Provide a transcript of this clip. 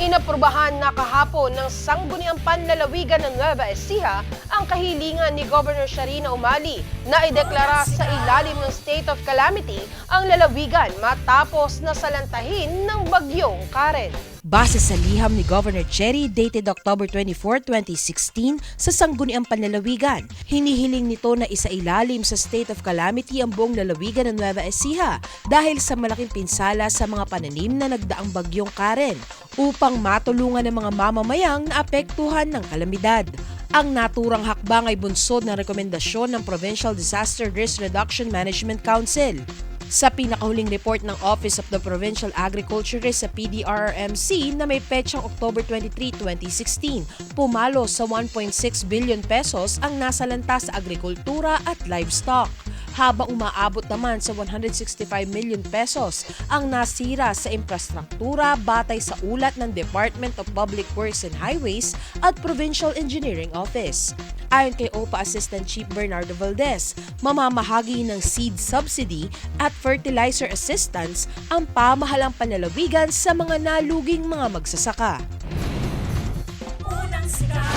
Inaprubahan na kahapon ng Sangguniang Panlalawigan ng Nueva Ecija ang kahilingan ni Governor Sharina Umali na ideklara sa ilalim ng state of calamity ang lalawigan matapos na salantahin ng bagyong Karen. Base sa liham ni Governor Cherry dated October 24, 2016 sa Sangguniang Panlalawigan, hinihiling nito na isailalim sa state of calamity ang buong lalawigan ng Nueva Ecija dahil sa malaking pinsala sa mga pananim na nagdaang bagyong Karen upang matulungan ng mga mamamayang naapektuhan ng kalamidad. Ang naturang hakbang ay bunsod ng rekomendasyon ng Provincial Disaster Risk Reduction Management Council. Sa pinakahuling report ng Office of the Provincial Agriculturist sa PDRRMC na may petsang October 23, 2016, pumalo sa 1.6 billion pesos ang nasalanta sa agrikultura at livestock habang umaabot naman sa 165 million pesos ang nasira sa infrastruktura batay sa ulat ng Department of Public Works and Highways at Provincial Engineering Office. Ayon kay OPA Assistant Chief Bernardo Valdez, mamamahagi ng seed subsidy at fertilizer assistance ang pamahalang panlalawigan sa mga naluging mga magsasaka. Unang sikat,